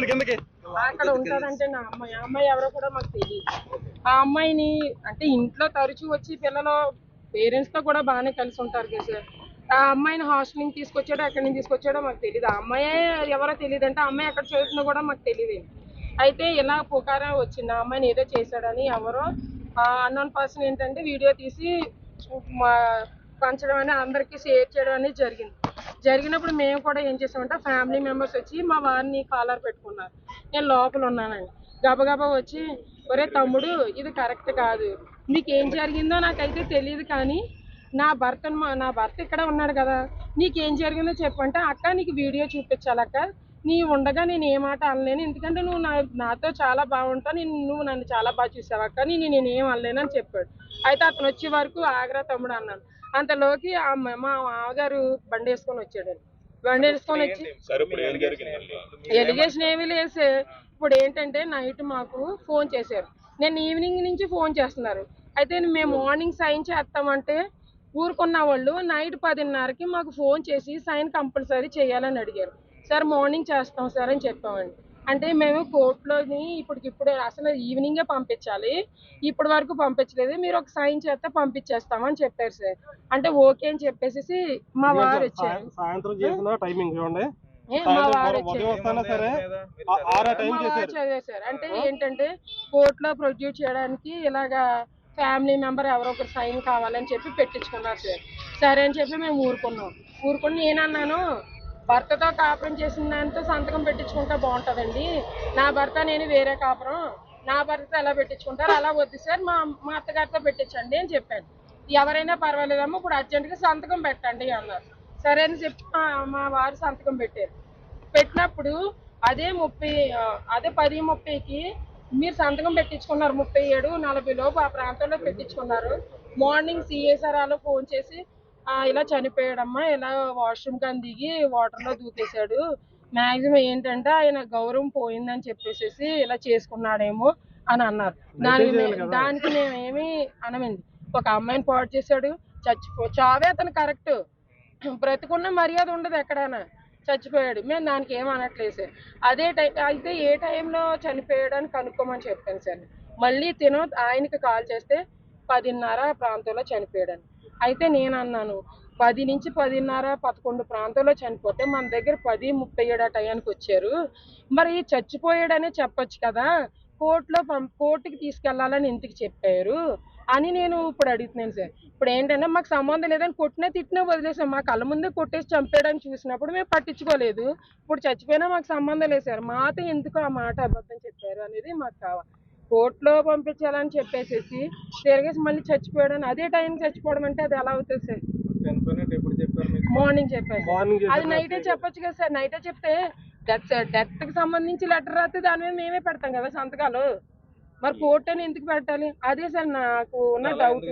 కిందకి అక్కడ ఉంటదంటే నా అమ్మాయి. ఆ అమ్మాయి ఎవరో కూడా మాకు తెలియదు ఆ అమ్మాయిని అంటే ఇంట్లో తరచూ వచ్చి పిల్లలు పేరెంట్స్తో కూడా బాగానే కలిసి ఉంటారు కదా సార్. ఆ అమ్మాయిని హాస్టల్ నుంచి తీసుకొచ్చాడో ఎక్కడి నుంచి తీసుకొచ్చాడో మాకు తెలియదు ఆ అమ్మాయి ఎవరో తెలియదు అంటే అమ్మాయి ఎక్కడ చదువుతుందో కూడా మాకు తెలియదు అయితే ఇలా పుకారా వచ్చింది. ఆ అమ్మాయిని ఏదో చేశాడని ఎవరో అన్నోన్ పర్సన్ ఏంటంటే వీడియో తీసి మా పంచడం అని అందరికీ షేర్ చేయడం అనేది జరిగింది. జరిగినప్పుడు మేము కూడా ఏం చేసామంటే ఫ్యామిలీ మెంబర్స్ వచ్చి మా వారిని కాలర్ పెట్టుకున్నారు. నేను లోపల ఉన్నానండి. గబగబా వచ్చి ఒరే తమ్ముడు ఇది కరెక్ట్ కాదు. నీకు ఏం జరిగిందో నాకైతే తెలియదు కానీ నా భర్త నా భర్త ఇక్కడ ఉన్నాడు కదా నీకేం జరిగిందో చెప్పంటే అక్క నీకు వీడియో చూపించాలక్క నీ ఉండగా నేను ఏ మాట అనలేను. ఎందుకంటే నువ్వు నా నాతో చాలా బాగుంటావు. నేను నువ్వు నన్ను చాలా బాగా చూసావు అక్క. నేను నేనేం అనలేనని అనలేను అని చెప్పాడు. అయితే అతను వచ్చే వరకు ఆగ్రా తమ్ముడు అన్నాను అంతలోకి ఆ మ- మామగారు బండి వేసుకొని వచ్చాడు బండి వేసుకొని వచ్చి ఎలిగేషన్ ఏమీ లేదు సార్. ఇప్పుడు ఏంటంటే నైట్ మాకు ఫోన్ చేశారు. నేను ఈవినింగ్ నుంచి ఫోన్ చేస్తున్నారు. అయితే మేము మార్నింగ్ సైన్ చేస్తామంటే ఊరుకున్న వాళ్ళు నైట్ పదిన్నరకి మాకు ఫోన్ చేసి సైన్ కంపల్సరీ చేయాలని అడిగారు. సార్ మార్నింగ్ చేస్తాం సార్ అని చెప్పామండి. అంటే మేము కోర్టులోని ఇప్పటికిప్పుడు అసలు ఈవినింగే పంపించాలి. ఇప్పటి వరకు పంపించలేదు. మీరు ఒక సైన్ చేస్తే పంపించేస్తామని చెప్పారు సార్. అంటే ఓకే అని చెప్పేసి మా వారు వచ్చారు. సాయంత్రం చేసిన టైమింగ్ చూడండి. సరే? అంటే ఏంటంటే కోర్టులో ప్రొడ్యూస్ చేయడానికి ఇలాగా ఫ్యామిలీ మెంబర్ ఎవరో ఒకరు సైన్ కావాలని చెప్పి పెట్టించుకున్నారు సార్. సరే అని చెప్పి మేము ఊరుకున్నాం. ఊరుకుని నేనన్నాను భర్తతో కాపురం చేసిన దాంతో సంతకం పెట్టించుకుంటే బాగుంటుందండి. నా భర్త నేను వేరే కాపురం. నా భర్త ఎలా పెట్టించుకుంటారు? అలా వద్దు సార్. మా మా అత్తగారితో పెట్టించండి అని చెప్పాను ఎవరైనా పర్వాలేదమ్మా ఇప్పుడు అర్జెంటుగా సంతకం పెట్టండి అన్నారు. సరే అని చెప్పి మా- వారు సంతకం పెట్టారు. పెట్టినప్పుడు అదే ముప్పై అదే పది ముప్పైకి మీరు సంతకం పెట్టించుకున్నారు ముప్పై ఏడు నలభై లోపు ఆ ప్రాంతంలో పెట్టించుకున్నారు. మార్నింగ్ సిఎస్ఆర్ఆలో ఫోన్ చేసి ఇలా చనిపోయాడమ్మా ఇలా వాష్రూమ్ కానీ దిగి వాటర్లో దూకేశాడు. మ్యాక్సిమం ఏంటంటే ఆయన గౌరవం పోయిందని చెప్పేసి ఇలా చేసుకున్నాడేమో అని అన్నారు. దానికి దానికి మేమేమి అనమండి. ఒక అమ్మాయిని పాడు చేశాడు చచ్చిపో చావే అతను కరెక్ట్. బ్రతికున్న మర్యాద ఉండదు ఎక్కడైనా. చచ్చిపోయాడు. మేము దానికి ఏం అనట్లేదు సార్. అదే టైం అయితే ఏ టైంలో చనిపోయాడు అని కనుక్కోమని చెప్పాను సార్. మళ్ళీ తిను ఆయనకి కాల్ చేస్తే పదిన్నర ప్రాంతంలో చనిపోయాడని. అయితే నేను అన్నాను పది నుంచి పదిన్నర పదకొండు ప్రాంతంలో చనిపోతే మన దగ్గర పది ముప్పై ఏడు ఆ టయానికి వచ్చారు. మరి చచ్చిపోయాడనే చెప్పొచ్చు కదా. కోర్టులో కోర్టుకి తీసుకెళ్ళాలని ఎందుకు చెప్పారు? అని నేను ఇప్పుడు అడుగుతున్నాను సార్. ఇప్పుడు ఏంటంటే మాకు సంబంధం లేదని కొట్టినా తిట్టినా వదిలేసాం. మా కళ్ళ ముందే కొట్టేసి చంపేయడానికి చూసినప్పుడు మేము పట్టించుకోలేదు. ఇప్పుడు చచ్చిపోయినా మాకు సంబంధం లేదు సార్. మాతో ఎందుకు ఆ మాట అబద్ధం చెప్పారు అనేది మాకు కావాలి. కోర్టులో పంపించాలని చెప్పేసేసి తిరిగేసి మళ్ళీ చచ్చిపోయాడని అదే టైంకి చచ్చిపోవడం అంటే అది ఎలా అవుతుంది సార్? మార్నింగ్ చెప్పారు. అది నైటే చెప్పొచ్చు కదా సార్? నైటే చెప్తే డెత్ డెత్కి సంబంధించి లెటర్ రాస్తే దాని మీద మేమే పెడతాం కదా సంతకాలు. మరి కోర్టు అని ఎందుకు పెట్టాలి? అదే సార్ నాకు ఉన్న డౌట్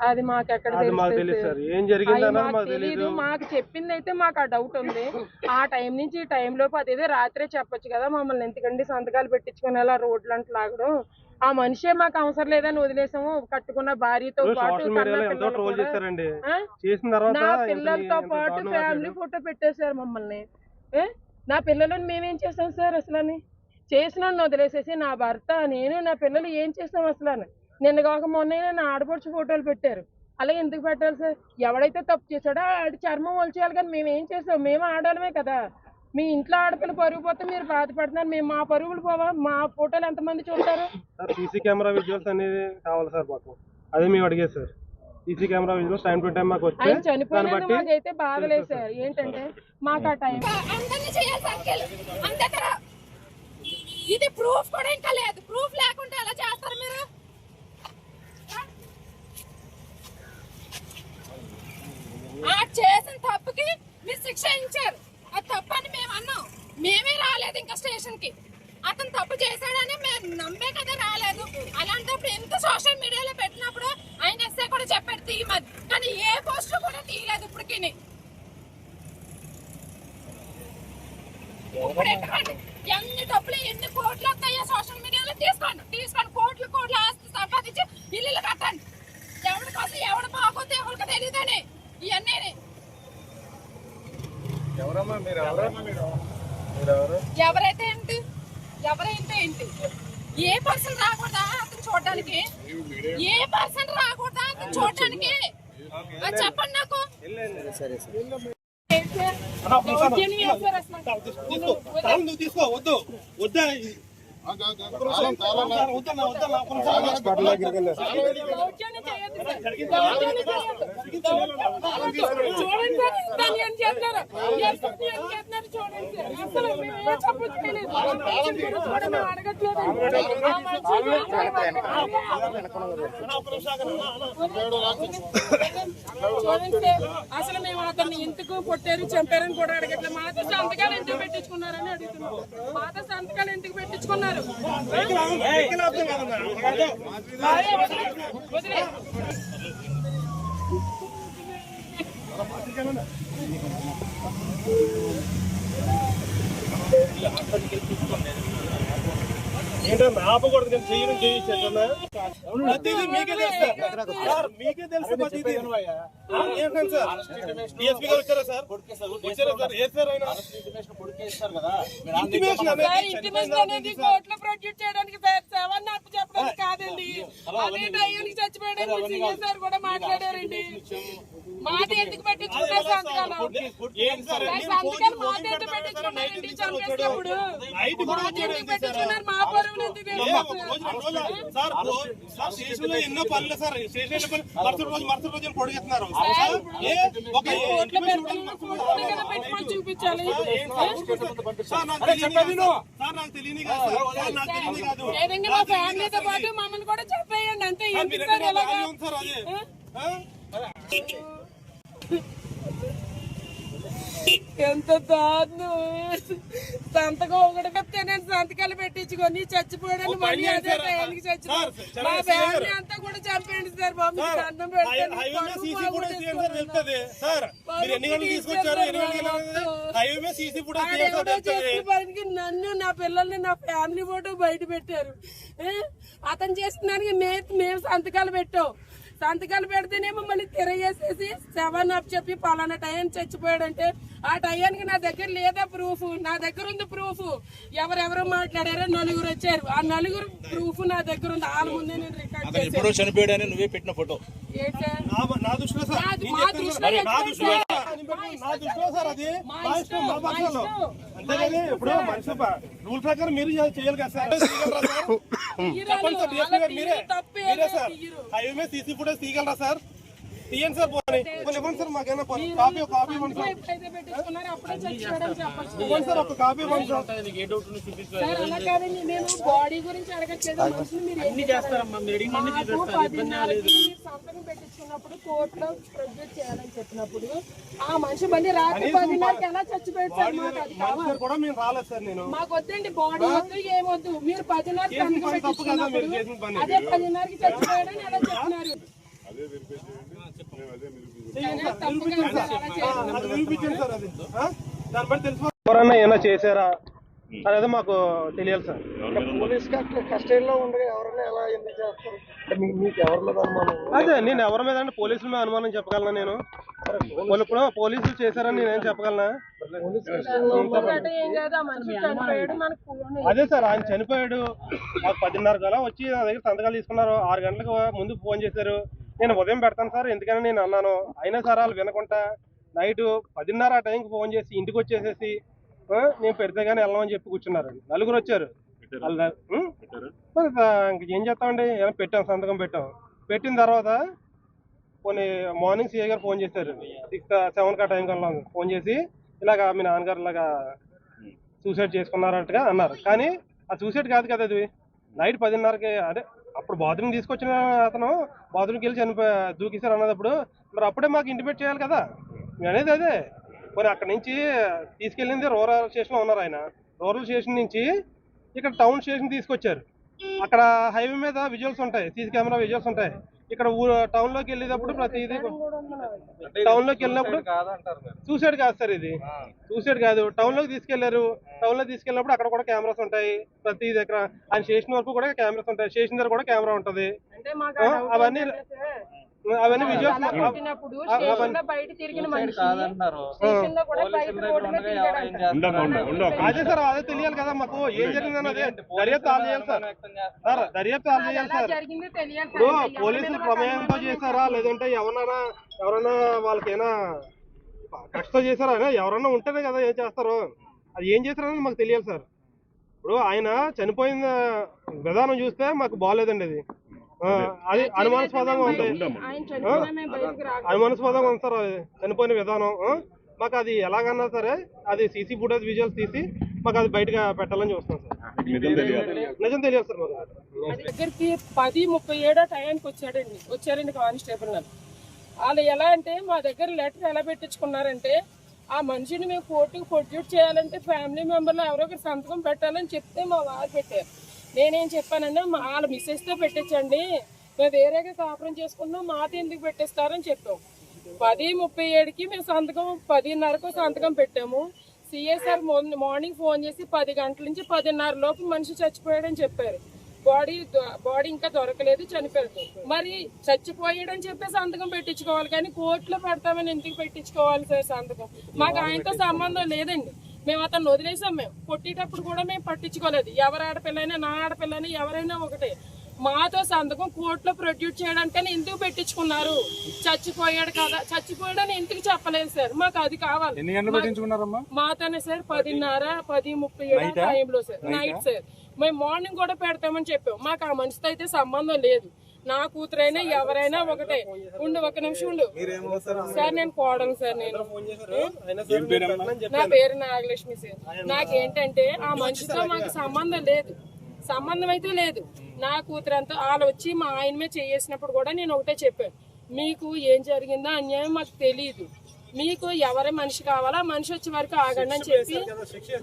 అది మాకు ఎక్కడ తెలియదు మాకు తెలీదు. చెప్పింది అయితే మాకు ఆ డౌట్ ఉంది. ఆ టైం నుంచి ఈ టైం లోపు అదేదో రాత్రే చెప్పొచ్చు కదా మమ్మల్ని. ఎందుకండి సంతకాలు పెట్టించుకుని అలా రోడ్లు అంటే లాగడం? ఆ మనిషే మాకు అవసరం లేదని వదిలేసాము. కట్టుకున్న భార్యతో పాటు నా పిల్లలతో పాటు ఫ్యామిలీ. ఫోటో పెట్టేశారు మమ్మల్ని. నా పిల్లలను మేమేం చేస్తాం సార్ అసలు చేసిన వదిలేసేసి నా భర్త నేను నా పిల్లలు ఏం చేస్తాం అసలు నిన్న కాక మొన్న నా ఆడపడుచు ఫోటోలు పెట్టారు. అలా ఎందుకు పెట్టాలి సార్? ఎవడైతే తప్పు చేశాడో ఆడి చర్మం వలిచేయాలి కానీ మేము ఏం చేస్తాం? మేము ఆడాలమే కదా. మీ ఇంట్లో ఆడపిల్ల పరుగు పోతే మీరు బాధపడుతున్నారు. మేము మా పరుగులు పోవా? మా ఫోటోలు ఎంతమంది చూస్తారు? సార్ సీసీ కెమెరా విజువల్స్ అనేది కావాలి సార్ మాకు. అదే మేము అడిగేది sir. CC camera visuals time to time మాకు దాన్ని చనిపోయినందుకు మాకైతే బాధలేదు సార్. ఏంటంటే మాకు ఆ టైం ఇది ప్రూఫ్ కూడా ఇంకా లేదు. ప్రూఫ్ లేకుండా ఎలా చేస్తారు మీరు? ఆ చేసిన తప్పుకి మీరు శిక్ష ఇచ్చారు. ఆ తప్పు అని మేము అన్నాం. మేమే రాలేదు ఇంకా స్టేషన్కి అతను తప్పు చేశాడని మేము నమ్మే కదా రాలేదు. అలాంటప్పుడు ఎంత సోషల్ మీడియాలో పెట్టినప్పుడు ఆయన ఎస్ఐ కూడా చెప్పాడు తీయమని. కానీ ఏ పోస్ట్ కూడా తీయలేదు ఇప్పటికి ఇప్పుడు ఎట్టుకోండి ఎన్ని డబ్బులు ఎన్ని కోట్లు వస్తాయో సోషల్ మీడియాలో తీసుకోండి. తీసుకోండి. కోట్లు కోట్లు ఆస్తి సంపాదించి ఇల్లు కట్టండి. ఎవరి కోసం ఎవడు బాగోతే ఎవరికి తెలియదని. ఇవన్నీ ఎవరైతే ఏంటి? ఎవరైతే ఏంటి? ఏ పర్సన్ రాకూడదా అతను చూడడానికి? ఏ పర్సన్ రాకూడదా అతను చూడడానికి? చెప్పండి నాకు. తీసుకో వద్దు. వద్దా చేయొద్దు చూడండి చూడండి అసలు మేము అడగట్లేదు. అసలు మేము అతన్ని ఎందుకు కొట్టారు చంపారని కూడా అడగట్లేదు మాతో సంతకాలు ఎందుకు పెట్టించుకున్నారని అడుగుతున్నాం మాతో సంతకాలు ఎందుకు పెట్టించుకున్నారు I'm going to get this one. ఏంటన్నా ఆపకూడదు కానీ చెయ్యడం చేయించేటన్నా ప్రతిదీ మీకే తెలుసు సార్. సార్ మీకే తెలుసు ప్రతిదీ. ఆ, ఏంటండి సార్? డిఎస్పీ గారు వచ్చారా సార్? వచ్చారా సార్. ఏ సార్ ఆయన? ఇంటిమేషన్ అనేది సార్ ఇంటిమేషన్ అనేది కోర్టులో ప్రొడ్యూస్ చేయడానికి సార్. సెవెన్ చెప్పడానికి కాదండి. అదే టైంకి చచ్చిపోయాడని సీఏ సార్ కూడా మాట్లాడారండి. మాది ఎందుకు పెట్టించుకున్నారు సంతకాలు? మాది ఎందుకు పెట్టించుకున్నారండి చంపేసినప్పుడు మాది ఎందుకు పెట్టించుకున్నారు మా పరువులు సార్ సార్ స్టేషన్లో ఎన్నో పనులు సార్ స్టేషన్ ఎన్నో పనులు మరుసటి రోజు మరుసటి రోజు సార్ నాకు తెలియని కాదు. సార్ నాకు తెలియని కాదు మమ్మల్ని కూడా చెప్పేయండి అంతే సార్, అది? ఎంత దారుణం. సంతకం ఒకటి చెప్తే నేను సంతకాలు పెట్టించుకొని పని మళ్ళీ అదే? టైంకి సార్, మా ఫ్యామిలీ. అంతా కూడా చంపేయండి సార్ బాబు అన్నం నన్ను. నా పిల్లల్ని నా ఫ్యామిలీ ఫోటో బయట పెట్టారు? అతను చేసిన దానికి మేము సంతకాలు పెట్టాం. సంతకాలు పెడితేనేమో మళ్ళీ తిరగేసేసి సెవెన్ అప్ చెప్పి పలానా టైం చచ్చిపోయాడంటే ఆ టైంకి నా దగ్గర లేదా ప్రూఫ్? నా దగ్గర ఉంది ప్రూఫ్. ఎవరెవరు మాట్లాడారో నలుగురు వచ్చారు. ఆ నలుగురు ప్రూఫ్ నా దగ్గర ఉంది. వాళ్ళ ముందే నేను రికార్డ్ చేశాను. చనిపోయాడని నువ్వే పెట్టిన ఫోటో. మా దృష్టిలో నా దృష్టిలో సార్? అది. మా ఇష్టం మా పక్షంలో ఇష్టం. అంతేగాని ఇప్పుడు మనిషి రూల్ ప్రకారం మీరు చేయాలి కదా సార్. తీయగలరా సార్ చెప్పండి సార్ డిఎస్పీ గారు మీరే. మీరే సార్. హైవే సీసీ ఫుటేజ్ తీయగలరా సార్? తీయండి సార్ పోనీ? ఇవ్వండి సార్. కాపీ కాపీ ఇవ్వండి సార్. ఇవ్వండి సార్. ఒక కాపీ ఇవ్వండి సార్. సార్ అలా కాదండి. మేము బాడీ గురించి అడగట్లేదు. మనుషులు మీరు అన్ని చేస్తారమ్మా. మాకు పదిన్నరకి సంతకం పెట్టించుకున్నప్పుడు కోర్టులో ప్రొడ్యూస్ చేయాలని చెప్పినప్పుడు ఆ మనిషి మళ్ళీ రాత్రి పదిన్నరకి ఎలా చచ్చిపోయాడు సార్ మాకు అది కావాలి. సార్ కూడా మేము రాలేదు సార్ నేను. మాకు వద్దండి బాడీ వద్దు ఏమొద్దు మీరు పదిన్నరకి సంతకం పెట్టించుకున్నప్పుడు అదే పదిన్నరకి చచ్చిపోయాడని ఎలా చెప్తున్నారు అదే వెరిఫై చేయండి మేము అదే అది సార్ అది దాన్ని బట్టి తెలుసు ఎవరన్నా ఏమైనా చేశారా? అనేది మాకు తెలియాలి సార్. పోలీస్ కస్టడీలో ఉండగా ఎవరైనా ఎలా ఎందుకు చేస్తారు మీకు ఎవరి మీద అనుమానం అదే నేను ఎవరి మీద అంటే పోలీసుల మీద అనుమానం చెప్పగలనా నేను? వాళ్ళు ఇప్పుడు పోలీసులు చేశారని నేనేం చెప్పగలనా? అదే సార్ ఆయన చనిపోయాడు. మాకు పదిన్నర కల వచ్చి నా దగ్గర సంతకాలు తీసుకున్నారు. ఆరు గంటలకు ముందు ఫోన్ చేశారు. నేను ఉదయం పెడతాను సార్ ఎందుకని నేను అన్నాను. అయినా సార్ వాళ్ళు వినకుండా నైట్ పదిన్నర ఆ టైంకి ఫోన్ చేసి ఇంటికి వచ్చేసేసి నేను పెడితే కానీ వెళ్ళమని చెప్పి కూర్చున్నారు. నలుగురు వచ్చారు. ఇంక ఏం చేస్తామండి? ఏమైనా పెట్టాం సంతకం పెట్టాం. పెట్టిన తర్వాత కొన్ని మార్నింగ్ సీఏ గారు ఫోన్ చేశారు. సిక్స్ సెవెన్ కా టైం కల్లా ఫోన్ చేసి ఇలాగా మీ నాన్నగారు ఇలాగా సూసైడ్ చేసుకున్నారట్టుగా అన్నారు. కానీ ఆ సూసైడ్ కాదు కదా అది. నైట్ పదిన్నరకి అదే అప్పుడు బాత్రూమ్ తీసుకొచ్చిన అతను బాత్రూమ్కి వెళ్ళి చనిపోయి దూకిసారు అన్నదప్పుడు మరి అప్పుడే మాకు ఇంటిమేట్ చేయాలి కదా. మేము అనేది అదే. మరి అక్కడ నుంచి తీసుకెళ్ళింది రూరల్ స్టేషన్లో ఉన్నారు ఆయన. రూరల్ స్టేషన్ నుంచి ఇక్కడ టౌన్ స్టేషన్ తీసుకొచ్చారు. అక్కడ హైవే మీద విజువల్స్ ఉంటాయి సీసీ కెమెరా విజువల్స్ ఉంటాయి. ఇక్కడ ఊరు టౌన్లోకి వెళ్ళేటప్పుడు ప్రతిదీ టౌన్లోకి వెళ్ళినప్పుడు సూసైడ్ కాదు సార్ ఇది. సూసైడ్ కాదు. టౌన్లోకి తీసుకెళ్ళారు టౌన్లో తీసుకెళ్ళినప్పుడు అక్కడ కూడా కెమెరాస్ ఉంటాయి. ప్రతి దగ్గర ఆయన స్టేషన్ వరకు కూడా కెమెరాస్ ఉంటాయి. స్టేషన్ దగ్గర కూడా కెమెరా ఉంటది. అవన్నీ అవన్నీ విజువల్స్ బయట తిరిగిన మనిషి స్టేషన్లో కూడా బయట రోడ్డు మీద తిరిగాడంట. ఉండమ్మా, ఉండు, ఉండు, ఒక్క అదే సార్ అదే తెలియాలి కదా మాకు. ఏం జరిగిందని అదే దర్యాప్తు ఆల్ చేయాలి సార్. సార్ దర్యాప్తు ఆల్ చేయాలి సార్. జరిగిందో తెలియాలి ఇప్పుడు సార్. ఎవరి పోలీసులు ప్రమేయంతో చేశారా? లేదంటే ఎవరైనా ఎవరైనా వాళ్ళకైనా కష్టం చేశారా? అయినా ఎవరైనా ఉంటేనే కదా ఏం చేస్తారు? అది ఏం చేశారని మాకు తెలియాలి సార్. ఇప్పుడు ఆయన చనిపోయిన విధానం చూస్తే మాకు బాగాలేదండి అది. అది. అనుమానాస్పదంగా ఉంది. ఆయన చనిపోయినా మేము బయటకు రాక అనుమానాస్పదంగా ఉంది సార్ అది చనిపోయిన విధానం? మాకు అది ఎలాగన్నా సరే అది సీసీ ఫుటేజ్ విజువల్స్ తీసి మాకు అది బయటగా పెట్టాలని చూస్తున్నాం సార్. నిజం తెలియదు సార్ మాకు. దగ్గరికి పది ముప్పై ఏడో టైంకి వచ్చాడండి. వచ్చారండి కానిస్టేబుల్ గారు. వాళ్ళు ఎలా అంటే మా దగ్గర లెటర్ ఎలా పెట్టించుకున్నారంటే ఆ మనిషిని మేము కోర్టుకు ప్రొడ్యూట్ చేయాలంటే ఫ్యామిలీ మెంబర్లు ఎవరో ఒకరు సంతకం పెట్టాలని చెప్తే మా వారు పెట్టారు. నేనేం చెప్పానంటే మా వాళ్ళ మిస్సెస్తో పెట్టించండి. మేము వేరేగా కాపురం చేసుకున్నాం మాతో ఎందుకు పెట్టేస్తారని చెప్పాం. పది ముప్పై ఏడుకి మేము సంతకం పదిన్నరకు సంతకం పెట్టాము. సిఎస్ఆర్ మార్నింగ్ ఫోన్ చేసి పది గంటల నుంచి పదిన్నర లోపు మనిషి చచ్చిపోయాడని చెప్పారు. బాడీ బాడీ ఇంకా దొరకలేదు చనిపోయాడు. మరి చచ్చిపోయాడని చెప్పి సంతకం పెట్టించుకోవాలి కానీ కోర్టులో పెడతామని ఎందుకు పెట్టించుకోవాలి సార్ సంతకం? మాకు ఆయనతో సంబంధం లేదండి. మేము అతను వదిలేసాం మేము. కొట్టేటప్పుడు కూడా మేము పట్టించుకోలేదు. ఎవరి ఆడపిల్లైనా నా ఆడపిల్లైనా ఎవరైనా ఒకటే. మాతో సంతకం కోర్టులో ప్రొడ్యూస్ చేయడానికని ఎందుకు పెట్టించుకున్నారు? చచ్చిపోయాడు కదా. చచ్చిపోయాడని ఎందుకు చెప్పలేదు సార్? మాకు అది కావాలి. మాతోనే సార్ పదిన్నర పది ముప్పై ఏడు టైంలో సార్. Night sir. మేము మార్నింగ్ కూడా పెడతామని చెప్పాం. మాకు ఆ మనిషితో అయితే సంబంధం లేదు. నా కూతురైనా ఎవరైనా ఒకటే. ఉండు ఒక నిమిషం ఉండు. సార్ నేను కోడలు సార్ నేను. నా పేరు నాగలక్ష్మి సార్. నాకేంటంటే ఆ మనిషితో మాకు సంబంధం లేదు. సంబంధం అయితే లేదు. నా కూతురు అంతా వాళ్ళు వచ్చి మా ఆయన మీద చేసినప్పుడు కూడా నేను ఒకటే చెప్పాను. మీకు ఏం జరిగిందో అన్యాయం మాకు తెలియదు మీకు ఎవరి మనిషి కావాలా మనిషి వచ్చే వరకు ఆగండి అని చెప్పి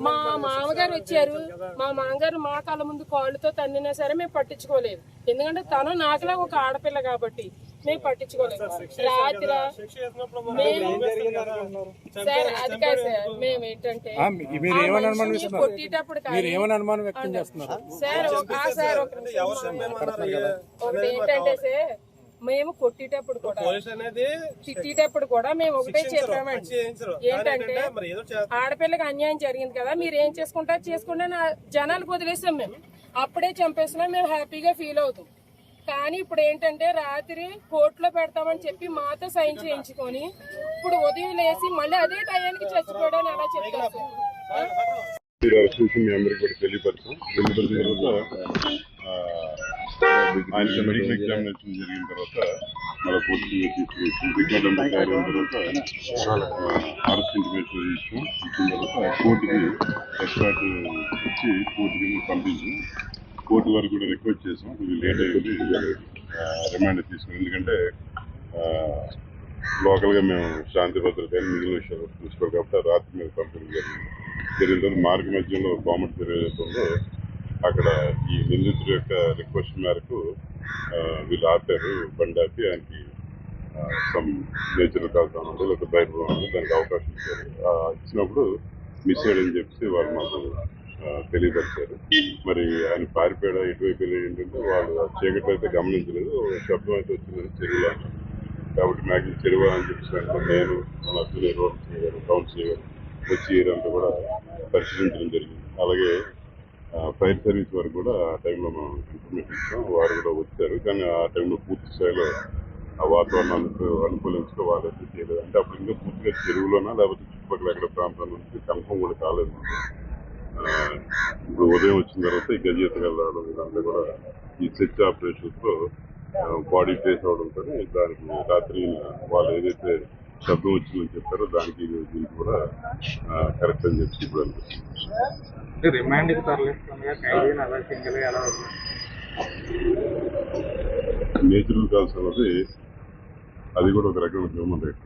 మా మామగారు వచ్చారు. మా మామగారు మా కళ్ళ ముందు కాళ్ళతో తన్నినా సరే మేము పట్టించుకోలేదు. ఎందుకంటే తను నాకులా ఒక ఆడపిల్ల కాబట్టి మేము పట్టించుకోలేదు. రాత్రి సార్ అది కాదు సార్ మేము ఏంటంటే కొట్టేటప్పుడు సార్ సార్ ఒకటి ఏంటంటే సార్ మేము కొట్టేటప్పుడు కూడా అనేది తిట్టేటప్పుడు కూడా మేము ఒకటే చెప్పామండి. ఏంటంటే మరి ఏదో చేస్తారు ఆడపిల్లకి అన్యాయం జరిగింది కదా మీరు ఏం చేసుకుంటారు చేసుకుంటే నా జనాలకు వదిలేసాం మేము. అప్పుడే చంపేసినా మేము హ్యాపీగా ఫీల్ అవుతాం. కానీ ఇప్పుడు ఏంటంటే రాత్రి కోర్టులో పెడతామని చెప్పి మాతో సైన్ చేయించుకొని ఇప్పుడు ఉదయం లేసి మళ్ళీ అదే టయానికి చచ్చిపోవడానికి ఎలా చెప్తారు? మీరు మీ అందరికి కూడా తెలియపరచాం తెలియపరిచిన తర్వాత ఆ, ఆయన మెడికల్ ఎగ్జామినేషన్ జరిగిన తర్వాత మళ్ళీ కోర్టుకి తీసుకొచ్చి రికార్డ్ అంతా తయారైన తర్వాత అరెస్ట్ ఇంటిమేషన్ ఇచ్చాం ఇచ్చిన తర్వాత కోర్టుకి ఎక్స్పర్ట్ ఇచ్చి కోర్టుకి పంపించాం కోర్టు వారికి కూడా రిక్వెస్ట్ చేసాం. ఇది లేట్ అయింది. రిమాండ్ తీసుకుని ఎందుకంటే ఆ, లోకల్గా మేము శాంతి భద్రత మిగిలిన విషయాలు చూసుకోవాలి కాబట్టి రాత్రి మీద పంపిణీ జరిగింది. జరిగిన తర్వాత మార్గ మధ్యంలో కోమటి తెలియజేస్తుందో అక్కడ ఈ నిందితుడి యొక్క రిక్వెస్ట్ మేరకు వీళ్ళు ఆపారు బండి ఆపి ఆయనకి సమ్ నేచురల్ కాల్స్ ఉంది లేకపోతే బయట ఉంది దానికి అవకాశం ఇచ్చారు. ఇచ్చినప్పుడు మిస్ అయ్యాడని చెప్పి వాళ్ళు మాకు తెలియపరిచారు. మరి ఆయన పారిపోయాడా ఎటువైపు వెళ్ళాడు ఏంటంటే వాళ్ళు చీకటి అయితే గమనించలేదు శబ్దం అయితే వచ్చిందని చెరువులో కాబట్టి నాకు చెరువు అని చెప్పి నేను మన అర్జున్ రోడ్ చేయగారు కౌన్సిల్ గారు వచ్చి ఇదంతా కూడా పరిశీలించడం జరిగింది. అలాగే ఫైర్ సర్వీస్ వారు కూడా ఆ టైంలో మనం ఇన్ఫర్మేషన్ ఇచ్చాం. వారు కూడా వచ్చారు. కానీ ఆ టైంలో పూర్తి స్థాయిలో ఆ వాతావరణానికి అనుకూలించక వాళ్ళు అయితే చేయలేదు. అంటే అప్పుడు ఇంకా పూర్తిగా చెరువులోనా లేకపోతే చుట్టుపక్కల ఎక్కడ ప్రాంతం నుంచి కన్ఫర్మ్ కూడా కాలేదు. ఇప్పుడు ఉదయం వచ్చిన తర్వాత ఈ గజేత వెళ్ళడం ఇదంతా కూడా ఈ సెర్చ్ ఆపరేషన్తో బాడీ ట్రేస్ అవడంతో దానికి రాత్రి వాళ్ళు ఏదైతే శబ్దం వచ్చిందని చెప్పారో దానికి దీనికి కూడా కరెక్ట్ అని చెప్పి ఇప్పుడు అనిపిస్తుంది. రిమాండ్కి తరలిస్తుండగా ఖైదీని అలా సింగిల్గా ఎలా నేచురల్ కాల్స్ అన్నది అది కూడా ఒక రకమైన హ్యూమన్ రైట్